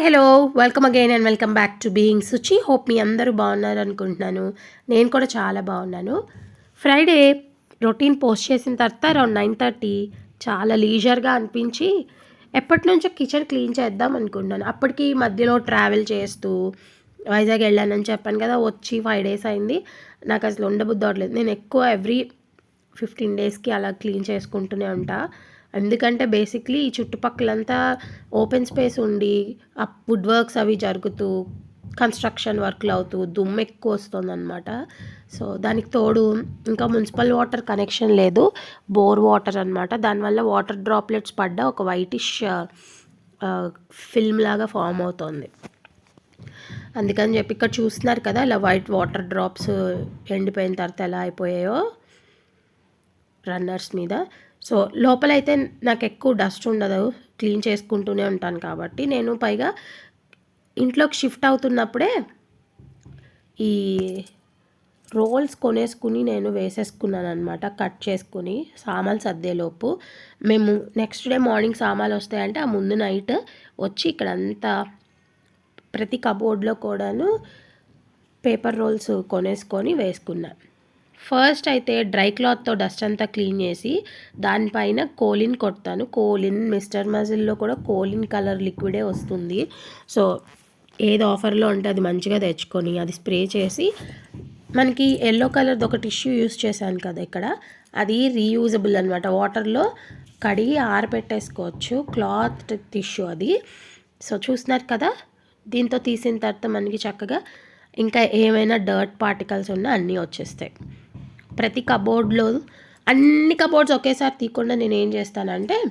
Hi hello welcome again and welcome back to being Suchi hope మీ అందరూ బాగున్నారు అనుకుంటున్నాను. నేను కూడా చాలా బాగున్నాను. ఫ్రైడే రొటీన్ పోస్ట్ చేసిన తర్వాత అరౌండ్ నైన్ థర్టీ చాలా లీజర్గా అనిపించి ఎప్పటి నుంచో కిచెన్ క్లీన్ చేద్దాం అనుకుంటున్నాను. అప్పటికి మధ్యలో ట్రావెల్ చేస్తూ వైజాగ్ వెళ్ళానని చెప్పాను కదా వచ్చి ఫైవ్ డేస్ అయింది. నాకు అసలు ఉండబుద్ధి అవ్వట్లేదు. నేను ఎక్కువ ఎవ్రీ ఫిఫ్టీన్ డేస్కి అలా క్లీన్ చేసుకుంటూనే ఉంటాను ఎందుకంటే బేసిక్లీ ఈ చుట్టుపక్కలంతా ఓపెన్ స్పేస్ ఉండి ఆ వుడ్ వర్క్స్ అవి జరుగుతూ కన్స్ట్రక్షన్ వర్క్లు అవుతూ దుమ్ము ఎక్కువ వస్తుందన్నమాట. సో దానికి తోడు ఇంకా మున్సిపల్ వాటర్ కనెక్షన్ లేదు బోర్ వాటర్ అనమాట దానివల్ల వాటర్ డ్రాప్లెట్స్ పడ్డ ఒక వైటిష్ ఫిల్మ్ లాగా ఫామ్ అవుతుంది. అందుకని చెప్పి ఇక్కడ చూస్తున్నారు కదా ఇలా వైట్ వాటర్ డ్రాప్స్ ఎండిపోయిన తర్వాత ఎలా అయిపోయాయో రన్నర్స్ మీద. సో లోపలైతే నాకు ఎక్కువ డస్ట్ ఉండదు. క్లీన్ చేసుకుంటూనే ఉంటాను కాబట్టి నేను పైగా ఇంట్లోకి షిఫ్ట్ అవుతున్నప్పుడే ఈ రోల్స్ కొనేసుకుని నేను వేసేసుకున్నాను అనమాట కట్ చేసుకుని సామాన్లు సర్దేలోపు. మేము నెక్స్ట్ డే మార్నింగ్ సామాన్లు వస్తాయంటే ఆ ముందు నైట్ వచ్చి ఇక్కడ అంతా ప్రతి కబోర్డ్లో కూడాను పేపర్ రోల్స్ కొనేసుకొని వేసుకున్నాను ఫస్ట్ అయితే డ్రై క్లాత్తో డస్ట్ అంతా క్లీన్ చేసి దానిపైన కోలిన్ కొడతాను. కోలిన్ మిస్టర్ మజిల్లో కూడా కోలిన్ కలర్ లిక్విడే వస్తుంది. సో ఏది ఆఫర్లో ఉంటే అది మంచిగా తెచ్చుకొని అది స్ప్రే చేసి మనకి ఎల్లో కలర్ది ఒక టిష్యూ యూస్ చేశాను కదా ఇక్కడ. అది రీయూజబుల్ అనమాట వాటర్లో కడిగి ఆరబెట్టేసుకోవచ్చు క్లాత్ టిష్యూ అది. సో చూస్తున్నారు కదా? దీంతో తీసిన తర్వాత మనకి చక్కగా ఇంకా ఏమైనా డర్ట్ పార్టికల్స్ ఉన్నా అన్నీ వచ్చేస్తాయి. ప్రతి కబోర్డ్లో అన్ని కబోర్డ్స్ ఒకేసారి తీయకుండా నేను ఏం చేస్తానంటే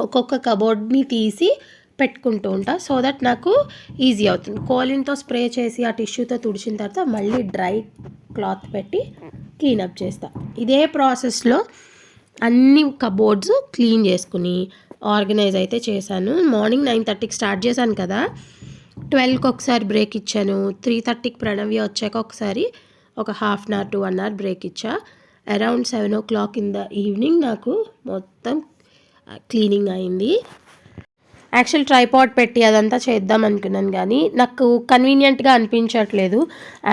ఒక్కొక్క కబోర్డ్ని తీసి పెట్టుకుంటూ ఉంటా. సో దట్ నాకు ఈజీ అవుతుంది. కోలిన్తో స్ప్రే చేసి ఆ టిష్యూతో తుడిచిన తర్వాత మళ్ళీ డ్రై క్లాత్ పెట్టి క్లీనప్ చేస్తా. ఇదే ప్రాసెస్లో అన్ని కబోర్డ్స్ క్లీన్ చేసుకుని ఆర్గనైజ్ అయితే చేశాను. మార్నింగ్ నైన్ థర్టీకి స్టార్ట్ చేశాను కదా. ట్వెల్వ్కి ఒకసారి బ్రేక్ ఇచ్చాను. త్రీ థర్టీకి ప్రణవ్య వచ్చాక ఒకసారి ఒక half an hour to one hour break ఇచ్చా. Around seven o'clock in the evening నాకు మొత్తం uh, క్లీనింగ్ అయింది. యాక్చువల్ ట్రైపాడ్ పెట్టి అదంతా చేద్దాం అనుకున్నాను కానీ నాకు కన్వీనియంట్గా అనిపించట్లేదు.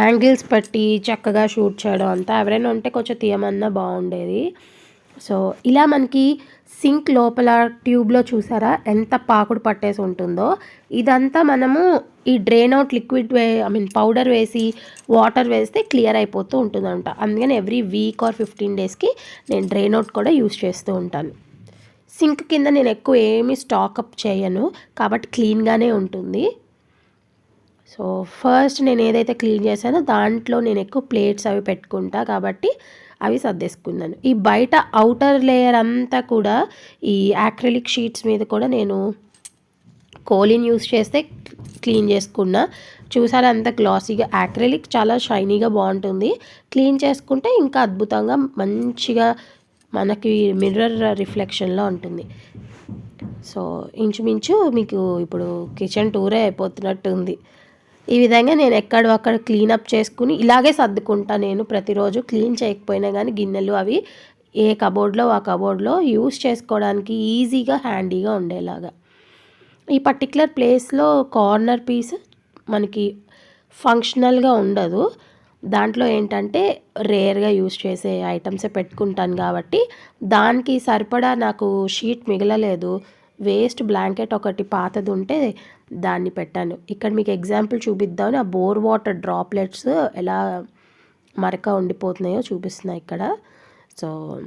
యాంగిల్స్ పెట్టి చక్కగా షూట్ చేయడం అంతా. ఎవరైనా ఉంటే కొంచెం తీయమన్నా బాగుండేది. సో ఇలా మనకి సింక్ లోపల ట్యూబ్లో చూసారా ఎంత పాకుడు పట్టేసి ఉంటుందో? ఇదంతా మనము ఈ drain out liquid way I mean powder వేసి వాటర్ వేస్తే క్లియర్ అయిపోతూ ఉంటుందంట. అందుకని ఎవ్రీ వీక్ ఆర్ ఫిఫ్టీన్ డేస్కి నేను డ్రైన్ అవుట్ కూడా యూస్ చేస్తూ ఉంటాను. సింక్ కింద నేను ఎక్కువ ఏమీ స్టాకప్ చేయను కాబట్టి క్లీన్గానే ఉంటుంది. సో ఫస్ట్ నేను ఏదైతే క్లీన్ చేశానో దాంట్లో నేను ఎక్కువ ప్లేట్స్ అవి పెట్టుకుంటా కాబట్టి అవి సర్దేసుకున్నాను. ఈ బయట అవుటర్ లేయర్ అంతా కూడా ఈ యాక్రిలిక్ షీట్స్ మీద కూడా నేను కోలిన్ యూస్ చేస్తే క్లీన్ చేసుకున్నా. చూసారా అంత గ్లాసీగా యాక్రిలిక్ చాలా షైనీగా బాగుంటుంది. క్లీన్ చేసుకుంటే ఇంకా అద్భుతంగా మంచిగా మనకి మిర్రర్ రిఫ్లెక్షన్లో ఉంటుంది. సో ఇంచుమించు మీకు ఇప్పుడు కిచెన్ టూరే అయిపోతున్నట్టు ఉంది ఈ విధంగా నేను ఎక్కడ అక్కడ క్లీనప్ చేసుకుని ఇలాగే సర్దుకుంటా నేను ప్రతిరోజు. క్లీన్ చేయకపోయినా కానీ గిన్నెలు అవి ఏ కబోర్డ్లో ఆ కబోర్డ్లో యూస్ చేసుకోవడానికి ఈజీగా హ్యాండీగా ఉండేలాగా. ఈ పర్టికులర్ ప్లేస్లో కార్నర్ పీస్ మనకి ఫంక్షనల్గా ఉండదు. దాంట్లో ఏంటంటే రేర్గా యూస్ చేసే ఐటమ్సే పెట్టుకుంటాను కాబట్టి దానికి సరిపడా నాకు షీట్ మిగలలేదు. వేస్ట్ బ్లాంకెట్ ఒకటి పాతది ఉంటే దాన్ని పెట్టాను. ఇక్కడ మీకు ఎగ్జాంపుల్ చూపిద్దామని ఆ బోర్ వాటర్ డ్రాప్లెట్స్ ఎలా మరక ఉండిపోతున్నాయో చూపిస్తున్నాయి ఇక్కడ. సో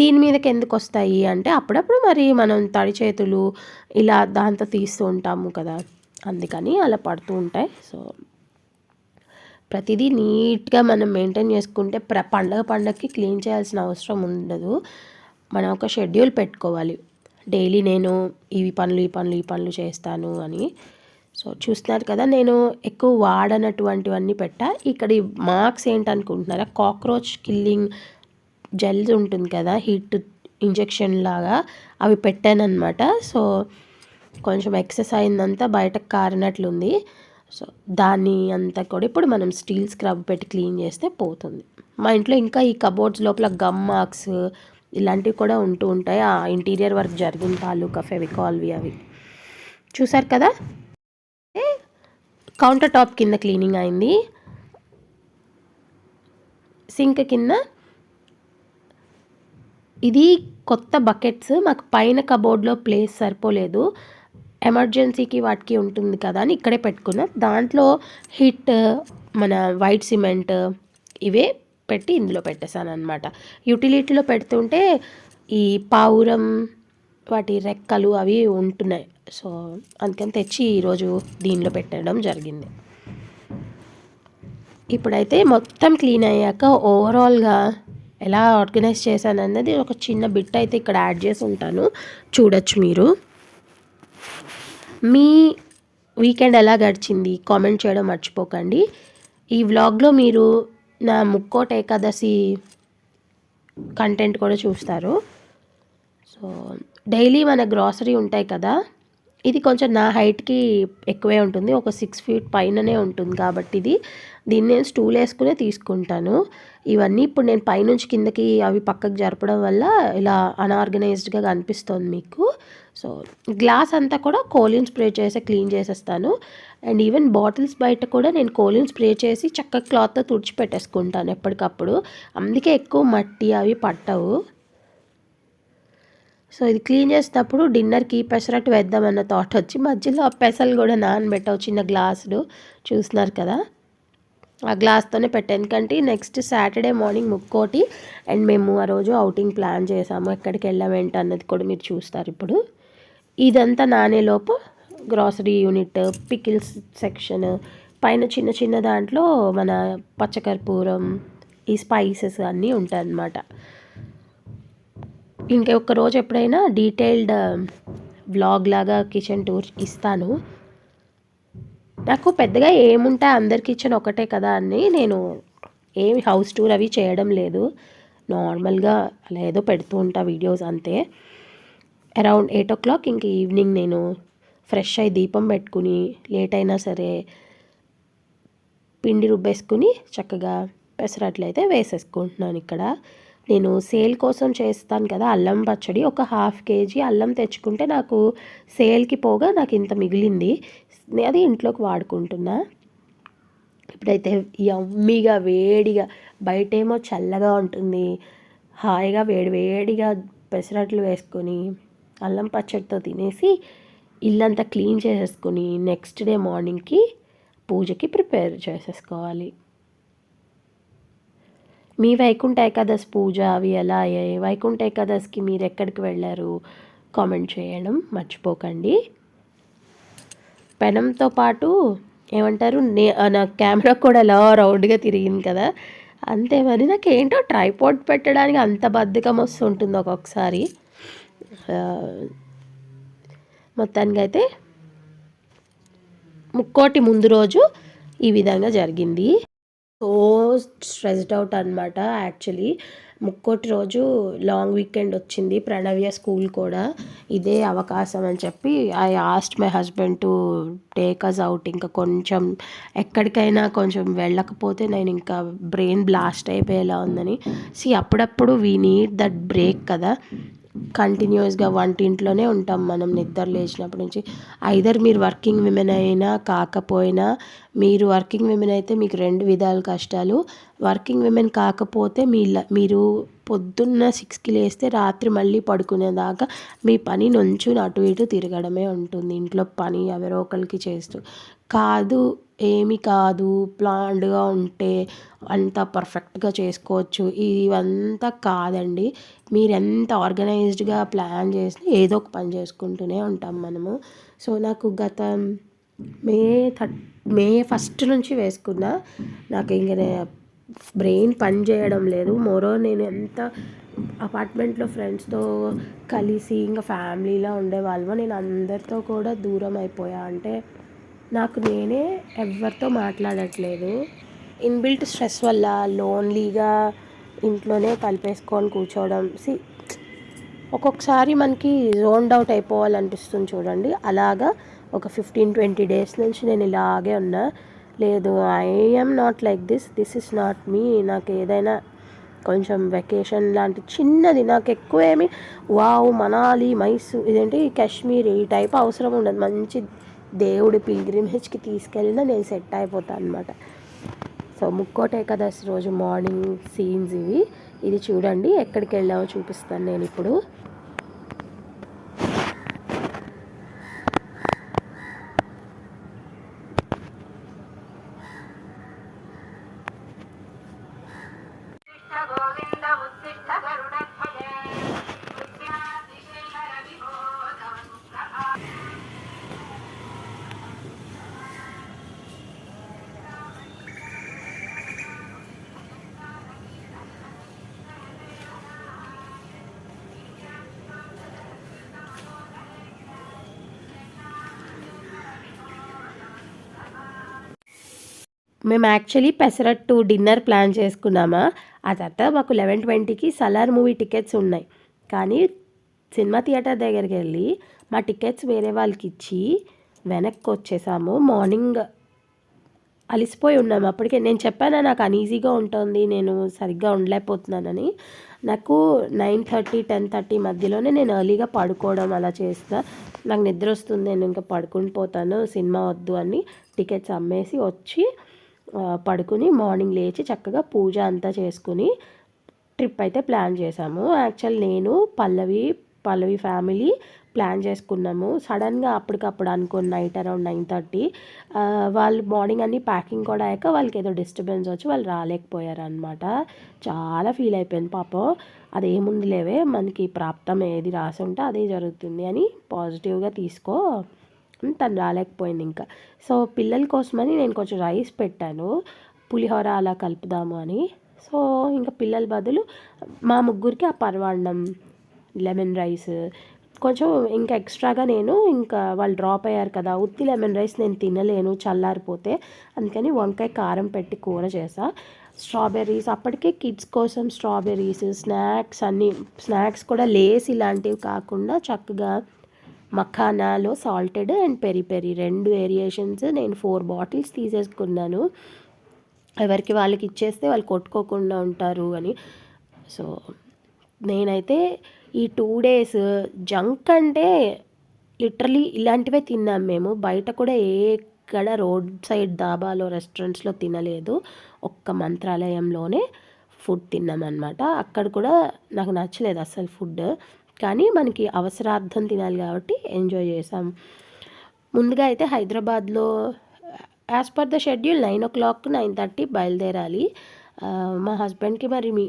దీని మీదకి ఎందుకు వస్తాయి అంటే అప్పుడప్పుడు మరి మనం తడి చేతులు ఇలా దాంతో తీస్తూ ఉంటాము కదా. అందుకని అలా పడుతూ ఉంటాయి. సో ప్రతిదీ నీట్గా మనం మెయింటైన్ చేసుకుంటే ప్ర పండగ పండగకి క్లీన్ చేయాల్సిన అవసరం ఉండదు. మనం ఒక షెడ్యూల్ పెట్టుకోవాలి. డైలీ నేను ఇవి పనులు ఈ పనులు ఈ పనులు చేస్తాను అని. సో చూస్తున్నారు కదా నేను ఎక్కువ వాడనటువంటివన్నీ పెట్టా. ఇక్కడ ఈ మార్క్స్ ఏంటనుకుంటున్నారా? కాక్రోచ్ కిల్లింగ్ జెల్స్ ఉంటుంది కదా హీట్ ఇంజెక్షన్ లాగా అవి పెట్టానమాట సో కొంచెం ఎక్సెస్ అయిందంతా బయటకు కారినట్లుంది. సో దాన్ని అంతా కూడా ఇప్పుడు మనం స్టీల్ స్క్రబ్ పెట్టి క్లీన్ చేస్తే పోతుంది. మా ఇంట్లో ఇంకా ఈ కబోర్డ్స్ లోపల గమ్ మార్క్స్ ఇలాంటివి కూడా ఉంటూ ఉంటాయి. ఆ ఇంటీరియర్ వర్క్ జరిగిన తాలూకా ఫెవికాల్వి అవి. చూసారు కదా? కౌంటర్ టాప్ కింద క్లీనింగ్ అయింది. సింక్ కింద ఇది కొత్త బకెట్స్. మాకు పైన కబోర్డ్లో ప్లేస్ సరిపోలేదు. ఎమర్జెన్సీకి వాటికి ఉంటుంది కదా అని ఇక్కడే పెట్టుకున్నా. దాంట్లో హిట్ మన వైట్ సిమెంట్ ఇవే పెట్టి ఇందులో పెట్టేశాను అనమాట యూటిలిటీలో పెడుతుంటే ఈ పావురం వాటి రెక్కలు అవి ఉంటున్నాయి. సో అందుకని తెచ్చి ఈరోజు దీనిలో పెట్టడం జరిగింది. ఇప్పుడైతే మొత్తం క్లీన్ అయ్యాక ఓవరాల్గా ఎలా ఆర్గనైజ్ చేశాను అన్నది ఒక చిన్న బిట్ అయితే ఇక్కడ యాడ్ చేసి ఉంటాను. చూడొచ్చు మీరు. మీ వీకెండ్ ఎలా గడిచింది? కామెంట్ చేయడం మర్చిపోకండి. ఈ వ్లాగ్లో మీరు నా ముక్కోట ఏకాదశి కంటెంట్ కూడా చూస్తారు. సో డైలీ మన గ్రాసరీ ఉంటాయి కదా ఇది కొంచెం నా హైట్కి ఎక్కువే ఉంటుంది. ఒక సిక్స్ ఫీట్ పైననే ఉంటుంది కాబట్టి ఇది. దీన్ని నేను స్టూల్ వేసుకునే తీసుకుంటాను. ఇవన్నీ ఇప్పుడు నేను పైనుంచి కిందకి అవి పక్కకు జరపడం వల్ల ఇలా అన్ఆర్గనైజ్డ్గా కనిపిస్తుంది మీకు. సో గ్లాస్ అంతా కూడా కోలిన్ స్ప్రే చేసి క్లీన్ చేసేస్తాను. అండ్ ఈవెన్ బాటిల్స్ బయట కూడా నేను కోలిన్ స్ప్రే చేసి చక్క క్లాత్తో తుడిచి పెట్టేసుకుంటాను ఎప్పటికప్పుడు. అందుకే ఎక్కువ మట్టి అవి పట్టవు. సో ఇది క్లీన్ చేసేటప్పుడు డిన్నర్కి పెసరట్టు వేద్దామన్న థాట్ వచ్చి మధ్యలో ఆ పెసలు కూడా నానబెట్టావు చిన్న గ్లాసులు చూస్తున్నారు కదా? ఆ గ్లాస్తోనే పెట్టాను ఎందుకంటే next Saturday morning Mukkoti and మేము ఆ రోజు అవుటింగ్ ప్లాన్ చేసాము. ఎక్కడికి వెళ్ళామేంటి అన్నది కూడా మీరు చూస్తారు ఇప్పుడు. ఇదంతా నానేలోపు గ్రాసరీ యూనిట్ పికిల్స్ సెక్షన్ పైన చిన్న చిన్న దాంట్లో మన పచ్చకర్పూరం ఈ స్పైసెస్ అన్నీ ఉంటాయి అన్నమాట ఇంకొక రోజు ఎప్పుడైనా డీటెయిల్డ్ వ్లాగ్ లాగా కిచెన్ టూర్ ఇస్తాను. నాకు పెద్దగా ఏముంటాయి అందరి కిచెన్ ఒకటే కదా అని నేను ఏమి హౌస్ టూర్ అవి చేయడం లేదు. నార్మల్గా అలా ఏదో పెడుతూ ఉంటా వీడియోస్ అంతే. అరౌండ్ ఎయిట్ ఓ క్లాక్ ఇంక ఈవినింగ్ నేను ఫ్రెష్ అయ్యి దీపం పెట్టుకుని లేట్ అయినా సరే పిండి రుబ్బేసుకుని చక్కగా పెసరట్లు అయితే వేసేసుకుంటున్నాను ఇక్కడ. నేను సేల్ కోసం చేస్తాను కదా అల్లం పచ్చడి ఒక హాఫ్ కేజీ అల్లం తెచ్చుకుంటే నాకు సేల్కి పోగా నాకు ఇంత మిగిలింది. అది ఇంట్లోకి వాడుకుంటున్నా. ఇప్పుడైతే యమ్మీగా వేడిగా బయటేమో చల్లగా ఉంటుంది. హాయిగా వేడి వేడిగా పెసరట్లు వేసుకొని అల్లం పచ్చడితో తినేసి ఇల్లంతా క్లీన్ చేసేసుకుని నెక్స్ట్ డే మార్నింగ్కి పూజకి ప్రిపేర్ చేసేసుకోవాలి. మీ వైకుంఠ ఏకాదశి పూజ అవి ఎలా అయ్యాయి? వైకుంఠ ఏకాదశికి మీరు ఎక్కడికి వెళ్ళారు? కామెంట్ చేయడం మర్చిపోకండి. పెనంతో పాటు ఏమంటారు? నే నా కెమెరా కూడా అలా రౌండ్గా తిరిగింది కదా. అంతే మరి నాకు ఏంటో ట్రైపాడ్ పెట్టడానికి అంత బద్ధకం వస్తుంటుంది ఒక్కొక్కసారి. మొత్తానికి అయితే ముక్కోటి ముందు రోజు ఈ విధంగా జరిగింది. సో స్ట్రెస్డ్ అవుట్ అనమాట యాక్చువల్లీ. ముక్కోటి రోజు లాంగ్ వీకెండ్ వచ్చింది. ప్రణవ్య స్కూల్ కూడా ఇదే అవకాశం అని చెప్పి I asked my husband to take us out ఇంకా కొంచెం ఎక్కడికైనా కొంచెం వెళ్ళకపోతే నేను ఇంకా బ్రెయిన్ బ్లాస్ట్ అయిపోయేలా ఉందని. సి అప్పుడప్పుడు వీ నీడ్ దట్ బ్రేక్ కదా. కంటిన్యూస్గా వంటింట్లోనే ఉంటాం మనం నిద్ర లేచినప్పటి నుంచి. ఐదర్ మీరు వర్కింగ్ విమెన్ అయినా కాకపోయినా మీరు వర్కింగ్ విమెన్ అయితే మీకు రెండు విధాల కష్టాలు. వర్కింగ్ విమెన్ కాకపోతే మీ మీరు పొద్దున్న సిక్స్కి లేస్తే రాత్రి మళ్ళీ పడుకునేదాకా మీ పని నుంచి అటు ఇటు తిరగడమే ఉంటుంది. ఇంట్లో పని ఎవరో ఒకరికి చేస్తూ. కాదు ఏమి కాదు ప్లాన్డ్గా ఉంటే అంత పర్ఫెక్ట్గా చేసుకోవచ్చు. ఇవంతా కాదండి. మీరు ఎంత ఆర్గనైజ్డ్గా ప్లాన్ చేసి ఏదో ఒక పని చేసుకుంటూనే ఉంటాం మనము. సో నాకు గత మే థర్ట్ మే ఫస్ట్ నుంచి వేసుకున్నా నాకు ఇంక బ్రెయిన్ పని చేయడం లేదు. మోరో నేను ఎంత అపార్ట్మెంట్లో ఫ్రెండ్స్తో కలిసి ఇంకా ఫ్యామిలీలో ఉండేవాళ్ళమో నేను అందరితో కూడా దూరం అయిపోయా. అంటే నాకు నేనే ఎవరితో మాట్లాడట్లేదు. ఇన్బిల్ట్ స్ట్రెస్ వల్ల లోన్లీగా ఇంట్లోనే కలిపేసుకొని కూర్చోవడం. సి ఒక్కొక్కసారి మనకి జోన్ అవుట్ అయిపోవాలనిపిస్తుంది చూడండి. అలాగా ఒక ఫిఫ్టీన్ ట్వంటీ డేస్ నుంచి నేను ఇలాగే ఉన్నా. లేదు I'm not like this. This is not me. నాకు ఏదైనా కొంచెం వెకేషన్ లాంటి చిన్నది నాకు ఎక్కువ ఏమి వావ్ మనాలి మైసూర్ ఇదేంటి కాశ్మీర్ ఈ టైప్ అవసరం ఉండదు. మంచి దేవుడి పిల్గ్రిమేజ్కి తీసుకెళ్ళినా నేను సెట్ అయిపోతాను అనమాట సో ముక్కోట ఏకాదశి రోజు మార్నింగ్ సీన్స్ ఇవి. ఇది చూడండి ఎక్కడికి వెళ్ళామో చూపిస్తాను నేను ఇప్పుడు. మేము యాక్చువల్లీ పెసరట్టు డిన్నర్ ప్లాన్ చేసుకున్నామా? ఆ తర్వాత మాకు లెవెన్ ట్వంటీకి సలార్ మూవీ టికెట్స్ ఉన్నాయి. కానీ సినిమా థియేటర్ దగ్గరికి వెళ్ళి మా టికెట్స్ వేరే వాళ్ళకి ఇచ్చి వెనక్కి వచ్చేసాము. మార్నింగ్ అలిసిపోయి ఉన్నాము అప్పటికే నేను చెప్పాను నాకు అన్ఈజీగా ఉంటుంది నేను సరిగ్గా ఉండలేకపోతున్నానని. నాకు నైన్ థర్టీ టెన్ థర్టీ మధ్యలోనే నేను ఎర్లీగా పడుకోవడం అలా చేస్తా. నాకు నిద్ర వస్తుంది నేను ఇంకా పడుకుని పోతాను సినిమా వద్దు అని టికెట్స్ అమ్మేసి వచ్చి పడుకుని మార్నింగ్ లేచి చక్కగా పూజ అంతా చేసుకుని ట్రిప్ అయితే ప్లాన్ చేసాము యాక్చువల్ నేను పల్లవి పల్లవి ఫ్యామిలీ ప్లాన్ చేసుకున్నాము. సడన్గా అప్పటికప్పుడు అనుకున్న నైట్ అరౌండ్ నైన్ థర్టీ వాళ్ళు మార్నింగ్ అన్ని ప్యాకింగ్ కూడా అయ్యాక వాళ్ళకి ఏదో డిస్టర్బెన్స్ వచ్చి వాళ్ళు రాలేకపోయారు అనమాట చాలా ఫీల్ అయిపోయింది పాపం. అదేముంది లేవే మనకి ప్రాప్తం ఏది రాసి ఉంటే అదే జరుగుతుంది అని పాజిటివ్గా తీసుకో తను రాలేకపోయింది ఇంకా. సో పిల్లల కోసమని నేను కొంచెం రైస్ పెట్టాను. పులిహోర అలా కలుపుదాము అని. సో ఇంకా పిల్లల బదులు మా ముగ్గురికి ఆ పర్వాణం లెమన్ రైస్ కొంచెం ఇంకా ఎక్స్ట్రాగా నేను ఇంకా వాళ్ళు డ్రాప్ అయ్యారు కదా ఉత్తి లెమన్ రైస్ నేను తినలేను చల్లారిపోతే. అందుకని వంకాయ కారం పెట్టి కూర చేసా. స్ట్రాబెర్రీస్ అప్పటికే కిడ్స్ కోసం స్ట్రాబెర్రీస్ స్నాక్స్ అన్నీ స్నాక్స్ కూడా లేస్ ఇలాంటివి కాకుండా చక్కగా మఖానాలో సాల్టెడ్ అండ్ పెరి పెరి రెండు వేరియేషన్స్ నేను ఫోర్ బాటిల్స్ తీసేసుకున్నాను. ఎవరికి వాళ్ళకి ఇచ్చేస్తే వాళ్ళు కొట్టుకోకుండా ఉంటారు అని. సో నేనైతే ఈ టూ డేస్ జంక్ అంటే లిటరలీ ఇలాంటివే తిన్నాం మేము. బయట కూడా ఏ ఎక్కడ రోడ్ సైడ్ దాబాలో రెస్టారెంట్స్లో తినలేదు. ఒక్క మంత్రాలయంలోనే ఫుడ్ తిన్నామన్నమాట. అక్కడ కూడా నాకు నచ్చలేదు అసలు ఫుడ్. కానీ మనకి అవసరార్థం తినాలి కాబట్టి ఎంజాయ్ చేసాం ముందుగా అయితే హైదరాబాద్లో as per the schedule nine o'clock nine thirty బయలుదేరాలి మా హస్బెండ్కి మరి మీ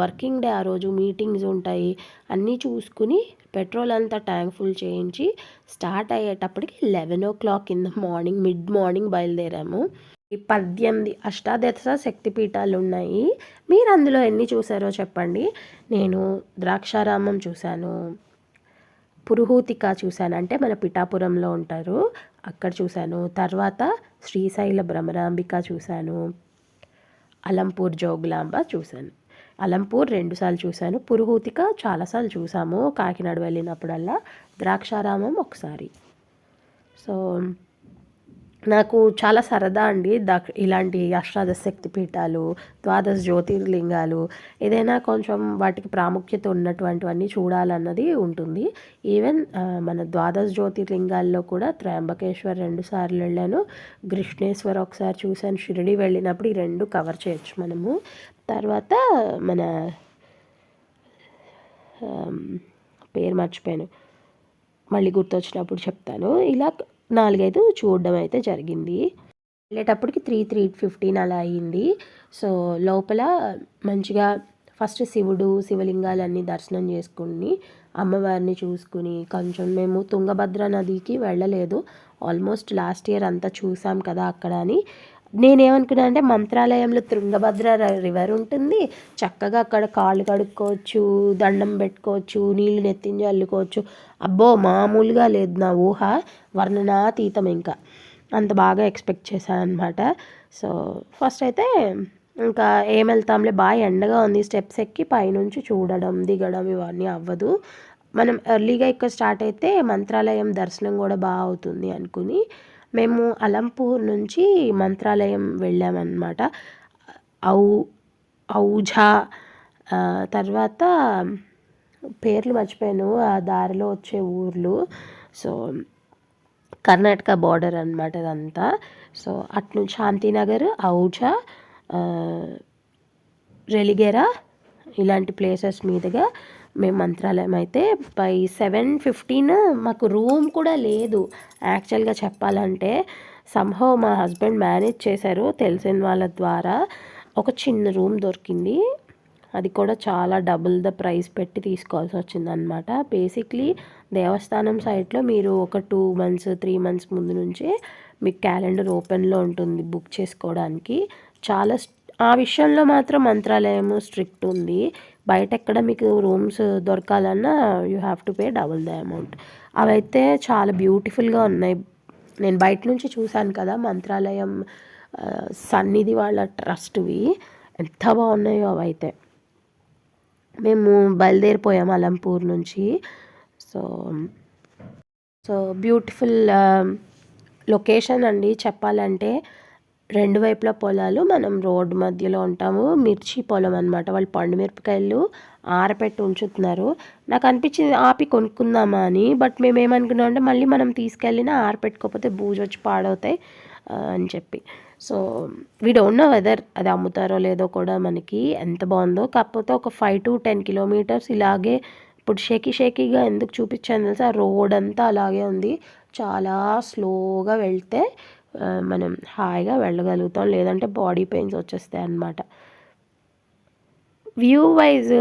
వర్కింగ్ డే ఆ రోజు మీటింగ్స్ ఉంటాయి. అన్నీ చూసుకుని పెట్రోల్ అంతా ట్యాంక్ ఫుల్ చేయించి స్టార్ట్ అయ్యేటప్పటికి eleven o'clock in the morning mid morning బయలుదేరాము. పద్దెనిమిది అష్టాదశ శక్తిపీఠాలు ఉన్నాయి మీరు అందులో ఎన్ని చూసారో చెప్పండి. నేను ద్రాక్షారామం చూశాను. పురుహూతిక చూశాను. అంటే మన పిఠాపురంలో ఉంటారు. అక్కడ చూశాను. తర్వాత శ్రీశైల భ్రమరాంబిక చూశాను. అలంపూర్ జోగులాంబ చూశాను. అలంపూర్ రెండుసార్లు చూశాను. పురుహూతిక చాలాసార్లు చూసాము కాకినాడ వెళ్ళినప్పుడల్లా. ద్రాక్షారామం ఒకసారి. సో నాకు చాలా సరదా అండి దా ఇలాంటి అష్టాదశ శక్తి పీఠాలు ద్వాదశ జ్యోతిర్లింగాలు ఏదైనా కొంచెం వాటికి ప్రాముఖ్యత ఉన్నటువంటివన్నీ చూడాలన్నది ఉంటుంది. ఈవెన్ మన ద్వాదశ జ్యోతిర్లింగాల్లో కూడా త్రయంబకేశ్వర్ రెండు సార్లు వెళ్ళాను. కృష్ణేశ్వర్ ఒకసారి చూశాను. షిరిడి వెళ్ళినప్పుడు ఈ రెండు కవర్ చేయొచ్చు మనము. తర్వాత మన పేరు మర్చిపోయాను. మళ్ళీ గుర్తొచ్చినప్పుడు చెప్తాను. ఇలా నాలుగైదు చూడడం అయితే జరిగింది. వెళ్ళేటప్పటికి త్రీ త్రీ ఫిఫ్టీన్ అలా అయ్యింది సో లోపల మంచిగా ఫస్ట్ శివుడు శివలింగాలన్నీ దర్శనం చేసుకుని అమ్మవారిని చూసుకుని కొంచెం మేము తుంగభద్ర నదికి వెళ్ళలేదు. ఆల్మోస్ట్ లాస్ట్ ఇయర్ అంతా చూసాం కదా అక్కడ అని. నేనేమనుకున్నా అంటే మంత్రాలయంలో తుంగభద్ర రివర్ ఉంటుంది. చక్కగా అక్కడ కాళ్ళు కడుక్కోవచ్చు దండం పెట్టుకోవచ్చు నీళ్ళు నెత్తించి చల్లుకోవచ్చు అబ్బో మామూలుగా లేదు నా ఊహ. వర్ణనాతీతం ఇంకా. అంత బాగా ఎక్స్పెక్ట్ చేశాను అనమాట సో ఫస్ట్ అయితే ఇంకా ఏం వెళ్తాంలే బాగా ఎండగా ఉంది. స్టెప్స్ ఎక్కి పైనుంచి చూడడం దిగడం ఇవన్నీ అవ్వదు. మనం ఎర్లీగా ఇక్కడ స్టార్ట్ అయితే మంత్రాలయం దర్శనం కూడా బాగా అవుతుంది అనుకుని మేము అలంపూర్ నుంచి మంత్రాలయం వెళ్ళామన్నమాట. ఔ ఔజా తర్వాత పేర్లు మర్చిపోయాను. ఆ దారిలో వచ్చే ఊర్లు. సో కర్ణాటక బార్డర్ అనమాట అదంతా. సో అటు నుంచి శాంతినగర్ ఔజా రెలిగెరా ఇలాంటి ప్లేసెస్ మీదుగా మేము మంత్రాలయం అయితే బై సెవెన్ ఫిఫ్టీన్ మాకు రూమ్ కూడా లేదు. యాక్చువల్గా చెప్పాలంటే సంహవ్ మా హస్బెండ్ మేనేజ్ చేశారు తెలిసిన వాళ్ళ ద్వారా. ఒక చిన్న రూమ్ దొరికింది. అది కూడా చాలా డబుల్ ద ప్రైస్ పెట్టి తీసుకోవాల్సి వచ్చిందనమాట బేసిక్లీ దేవస్థానం సైట్లో మీరు ఒక టూ మంత్స్ త్రీ మంత్స్ ముందు నుంచి మీకు క్యాలెండర్ ఓపెన్లో ఉంటుంది బుక్ చేసుకోవడానికి. చాలా ఆ విషయంలో మాత్రం మంత్రాలయం స్ట్రిక్ట్ ఉంది. బయట ఎక్కడ మీకు rooms దొరకాలన్నా you have to pay double the amount. అవైతే చాలా బ్యూటిఫుల్గా ఉన్నాయి. నేను బయట నుంచి చూశాను కదా మంత్రాలయం సన్నిధి వాళ్ళ ట్రస్ట్వి. ఎంత బాగున్నాయో అవైతే. మేము బయలుదేరిపోయాం అలంపూర్ నుంచి. సో సో బ్యూటిఫుల్ లొకేషన్ అండి చెప్పాలంటే. రెండు వైపులా పొలాలు మనం రోడ్డు మధ్యలో ఉంటాము. మిర్చి పొలం అనమాట వాళ్ళు పండు మిరపకాయలు ఆరపెట్టి ఉంచుతున్నారు. నాకు అనిపించింది ఆపి కొనుక్కుందామా అని. బట్ మేము ఏమనుకున్నాం అంటే మళ్ళీ మనం తీసుకెళ్ళినా ఆరపెట్టుకోకపోతే బూజు వచ్చి పాడవుతాయి అని చెప్పి. So we don't know whether అది అమ్ముతారో లేదో కూడా మనకి ఎంత బాగుందో. కాకపోతే ఒక ఫైవ్ టు టెన్ కిలోమీటర్స్ ఇలాగే ఇప్పుడు షేకీ షేకీగా ఎందుకు చూపించాను తెలుసా? రోడ్ అంతా అలాగే ఉంది. చాలా స్లోగా వెళ్తే మనం హాయిగా వెళ్ళగలుగుతాం. లేదంటే బాడీ పెయిన్స్ వచ్చేస్తాయి అన్నమాట. వ్యూ వైజ్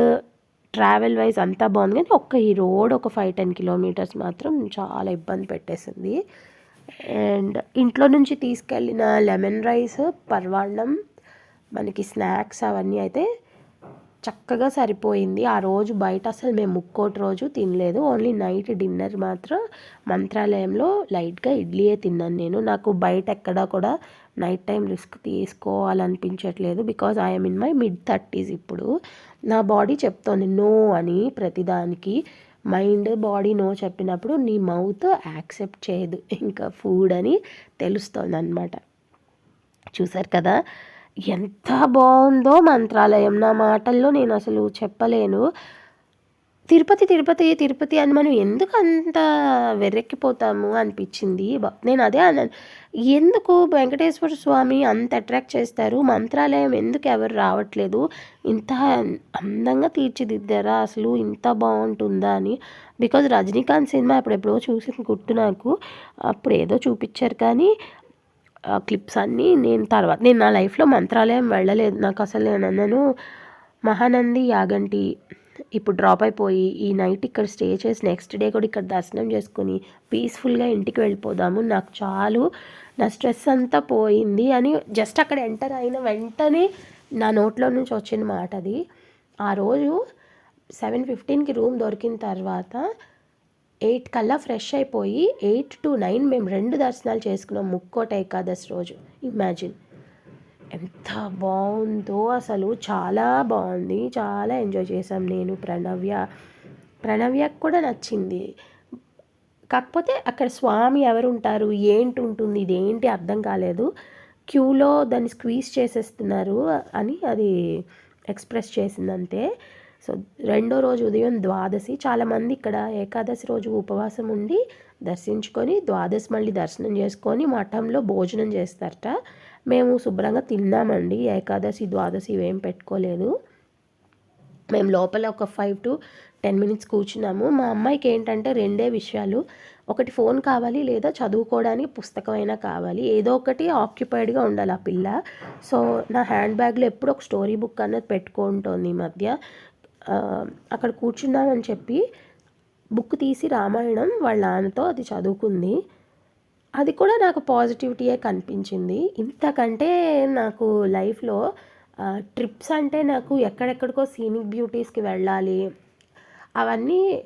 ట్రావెల్ వైజ్ అంతా బాగుంది. కానీ ఒక్క ఈ రోడ్ ఒక ఫైవ్ టెన్ కిలోమీటర్స్ మాత్రం చాలా ఇబ్బంది పెట్టేసింది. అండ్ ఇంట్లో నుంచి తీసుకెళ్ళిన లెమన్ రైస్ పర్వాణం మనకి స్నాక్స్ అవన్నీ అయితే చక్కగా సరిపోయింది. ఆ రోజు బయట అసలు మేము ముక్కోటి రోజు తినలేదు. ఓన్లీ నైట్ డిన్నర్ మాత్రం మంత్రాలయంలో లైట్గా ఇడ్లీయే తిన్నాను నేను. నాకు బయట ఎక్కడా కూడా night time risk తీసుకోవాలనిపించట్లేదు because I'm in my mid thirties ఇప్పుడు. నా బాడీ చెప్తోంది నో అని ప్రతిదానికి. మైండ్ బాడీ నో చెప్పినప్పుడు నీ మౌత్ యాక్సెప్ట్ చేయదు. ఇంకా ఫుడ్ అని తెలుస్తుంది అనమాట చూసారు కదా? ఎంత బాగుందో మంత్రాలయం. నా మాటల్లో నేను అసలు చెప్పలేను. తిరుపతి తిరుపతి తిరుపతి అని మనం ఎందుకు అంత వెర్రెక్కిపోతాము అనిపించింది? నేను అదే అన్నాను ఎందుకు వెంకటేశ్వర స్వామి అంత అట్రాక్ట్ చేస్తారు? మంత్రాలయం ఎందుకు ఎవరు రావట్లేదు? ఇంత అందంగా తీర్చిదిద్దారా? అసలు ఇంత బాగుంటుందా అని. బికాజ్ రజనీకాంత్ సినిమా ఎప్పుడెప్పుడో చూసి గుర్తు నాకు. అప్పుడు ఏదో చూపించారు కానీ క్లిప్స్ అన్నీ నేను తర్వాత నేను నా లైఫ్లో మంత్రాలయం వెళ్ళలేదు. నాకు అసలు నేను అన్నాను మహానంది యాగంటి ఇప్పుడు డ్రాప్ అయిపోయి ఈ నైట్ ఇక్కడ స్టే చేసి నెక్స్ట్ డే కూడా ఇక్కడ దర్శనం చేసుకుని పీస్ఫుల్గా ఇంటికి వెళ్ళిపోదాము. నాకు చాలు నా స్ట్రెస్ అంతా పోయింది అని జస్ట్ అక్కడ ఎంటర్ అయిన వెంటనే నా నోట్లో నుంచి వచ్చిన మాట అది. ఆ రోజు సెవెన్ ఫిఫ్టీన్కి రూమ్ దొరికిన తర్వాత ఎయిట్ కల్లా ఫ్రెష్ అయిపోయి ఎయిట్ టు నైన్ మేము రెండు దర్శనాలు చేసుకున్నాం ముక్కోట ఏకాదశి రోజు. ఇమాజిన్. ఎంత బాగుందో అసలు. చాలా బాగుంది. చాలా ఎంజాయ్ చేశాం నేను ప్రణవ్య. ప్రణవ్యకు కూడా నచ్చింది. కాకపోతే అక్కడ స్వామి ఎవరు ఉంటారు ఏంటి ఉంటుంది? ఇదేంటి అర్థం కాలేదు. క్యూలో దాన్ని స్క్వీజ్ చేసేస్తున్నారు అని అది ఎక్స్ప్రెస్ చేసిందంతే. సో రెండో రోజు ఉదయం ద్వాదశి. చాలామంది ఇక్కడ ఏకాదశి రోజు ఉపవాసం ఉండి దర్శించుకొని ద్వాదశి మళ్ళీ దర్శనం చేసుకొని మఠంలో భోజనం చేస్తారట. మేము శుభ్రంగా తిన్నామండి. ఏకాదశి ద్వాదశి ఇవేం పెట్టుకోలేదు. మేము లోపల ఒక ఫైవ్ టు టెన్ మినిట్స్ కూర్చున్నాము. మా అమ్మాయికి ఏంటంటే రెండే విషయాలు. ఒకటి ఫోన్ కావాలి లేదా చదువుకోవడానికి పుస్తకం అయినా కావాలి. ఏదో ఒకటి ఆక్యుపైడ్గా ఉండాలి ఆ పిల్ల. సో నా హ్యాండ్ బ్యాగ్లో ఎప్పుడు ఒక స్టోరీ బుక్ అన్నది పెట్టుకుంటోంది ఈ మధ్య. అక్కడ కూర్చున్నామని చెప్పి బుక్ తీసి రామాయణం వాళ్ళ నాన్నతో అది చదువుకుంది. అది కూడా నాకు పాజిటివిటీయే కనిపించింది. ఇంతకంటే నాకు లైఫ్లో ట్రిప్స్ అంటే నాకు ఎక్కడెక్కడికో సీనిక్ బ్యూటీస్కి వెళ్ళాలి. అవన్నీ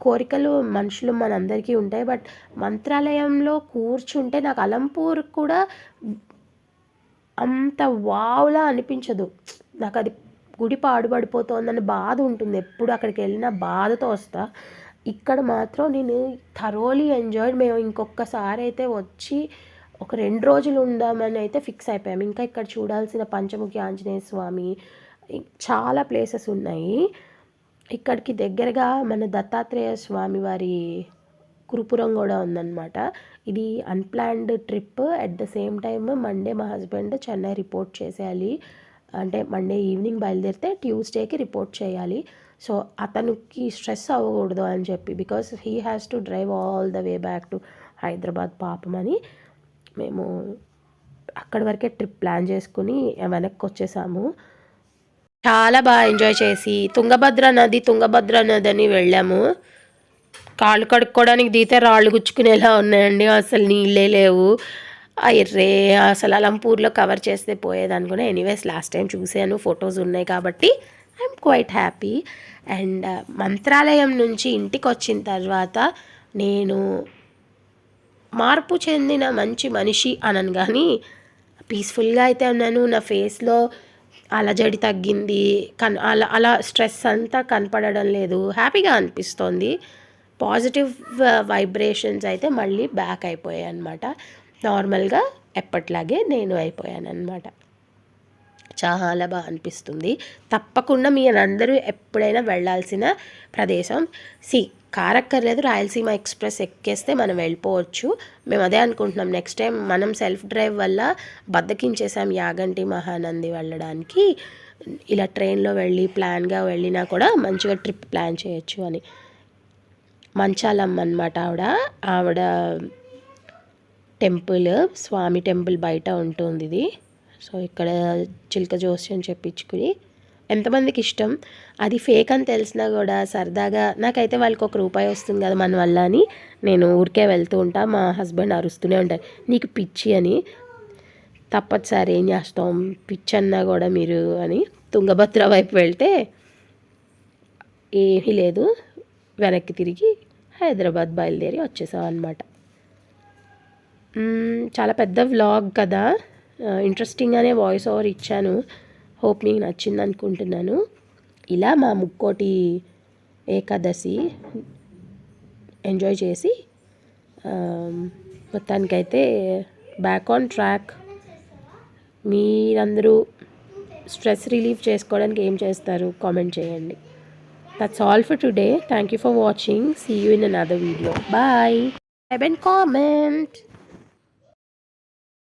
కోరికలు మనుషులు మనందరికీ ఉంటాయి. బట్ మంత్రాలయంలో కూర్చుంటే నాకు అలంపూర్ కూడా అంత వావ్లా అనిపించదు. నాకు అది గుడి పాడుపడిపోతోందని బాధ ఉంటుంది. ఎప్పుడు అక్కడికి వెళ్ళినా బాధతో వస్తా. ఇక్కడ మాత్రం నేను థరోలీ ఎంజాయ్డ్ మేము ఇంకొకసారి అయితే వచ్చి ఒక రెండు రోజులు ఉందామని అయితే ఫిక్స్ అయిపోయాము ఇంకా ఇక్కడ చూడాల్సిన పంచముఖి ఆంజనేయ స్వామి చాలా ప్లేసెస్ ఉన్నాయి. ఇక్కడికి దగ్గరగా మన దత్తాత్రేయ స్వామి వారి కురుపురం కూడా ఉందన్నమాట. ఇది unplanned trip at the same time Monday మా హస్బెండ్ చెన్నై రిపోర్ట్ చేసేయాలి. అంటే మండే ఈవినింగ్ బయలుదేరితే ట్యూస్డేకి రిపోర్ట్ చేయాలి. సో అతనికి స్ట్రెస్ అవ్వకూడదు అని చెప్పి because he has to drive all the way back to Hyderabad పాపం అని మేము అక్కడి వరకే ట్రిప్ ప్లాన్ చేసుకుని వెనక్కి వచ్చేసాము. చాలా బాగా ఎంజాయ్ చేసి తుంగభద్ర నది తుంగభద్ర నది అని వెళ్ళాము. కాళ్ళు కడుక్కోవడానికి దిగితే రాళ్ళు గుచ్చుకునేలా ఉన్నాయండి అసలు నీళ్ళే లేవు. ఎర్రే అసలు అలంపూర్లో కవర్ చేస్తే పోయేది ఎనీవేస్ లాస్ట్ టైం చూశాను ఫొటోస్ ఉన్నాయి కాబట్టి I'm quite happy and Mantralayam నుంచి ఇంటికి వచ్చిన తర్వాత నేను మార్పు చెందిన మంచి మనిషి అనను కానీ పీస్ఫుల్గా అయితే ఉన్నాను. నా ఫేస్లో అలజడి తగ్గింది. కన్ అలా అలా స్ట్రెస్ అంతా కనపడడం లేదు. హ్యాపీగా అనిపిస్తోంది. పాజిటివ్ వైబ్రేషన్స్ uh, అయితే మళ్ళీ బ్యాక్ అయిపోయాయి అనమాట నార్మల్గా ఎప్పట్లాగే నేను అయిపోయాను అనమాట చాలా బాగా అనిపిస్తుంది. తప్పకుండా మీరందరూ ఎప్పుడైనా వెళ్ళాల్సిన ప్రదేశం. సి కారక్కర్లేదు రాయలసీమ ఎక్స్ప్రెస్ ఎక్కేస్తే మనం వెళ్ళిపోవచ్చు. మేము అదే అనుకుంటున్నాం. నెక్స్ట్ టైం మనం సెల్ఫ్ డ్రైవ్ వల్ల బద్దకించేసాం యాగంటి మహానంది వెళ్ళడానికి. ఇలా ట్రైన్లో వెళ్ళి ప్లాన్గా వెళ్ళినా కూడా మంచిగా ట్రిప్ ప్లాన్ చేయొచ్చు అని. మంచాలమ్మ అనమాట ఆవిడ. ఆవిడ టెంపుల్ స్వామి టెంపుల్ బయట ఉంటుంది ఇది. సో ఇక్కడ చిలక జోస్యం చెప్పించుకుని ఎంతమందికి ఇష్టం? అది ఫేక్ అని తెలిసినా కూడా సరదాగా నాకైతే వాళ్ళకి ఒక రూపాయి వస్తుంది కదా మన వల్ల అని నేను ఊరికే వెళ్తూ ఉంటా మా హస్బెండ్ అరుస్తూనే ఉంటారు నీకు పిచ్చి అని తప్పదు సార్ ఏం చేస్తాం పిచ్చి అన్నా కూడా మీరు అని తుంగభద్ర వైపు వెళ్తే ఏమీ లేదు. వెనక్కి తిరిగి హైదరాబాద్ బయలుదేరి వచ్చేసాం అనమాట చాలా పెద్ద వ్లాగ్ కదా. ఇంట్రెస్టింగ్గానే వాయిస్ ఓవర్ ఇచ్చాను. హోప్ మీకు నచ్చింది అనుకుంటున్నాను. ఇలా మా ముక్కోటి ఏకాదశి ఎంజాయ్ చేసి మొత్తానికైతే బ్యాక్ ఆన్ ట్రాక్ మీరందరూ స్ట్రెస్ రిలీఫ్ చేసుకోవడానికి ఏం చేస్తారు? కామెంట్ చేయండి. That's all for today thank you for watching see you in another video bye and comment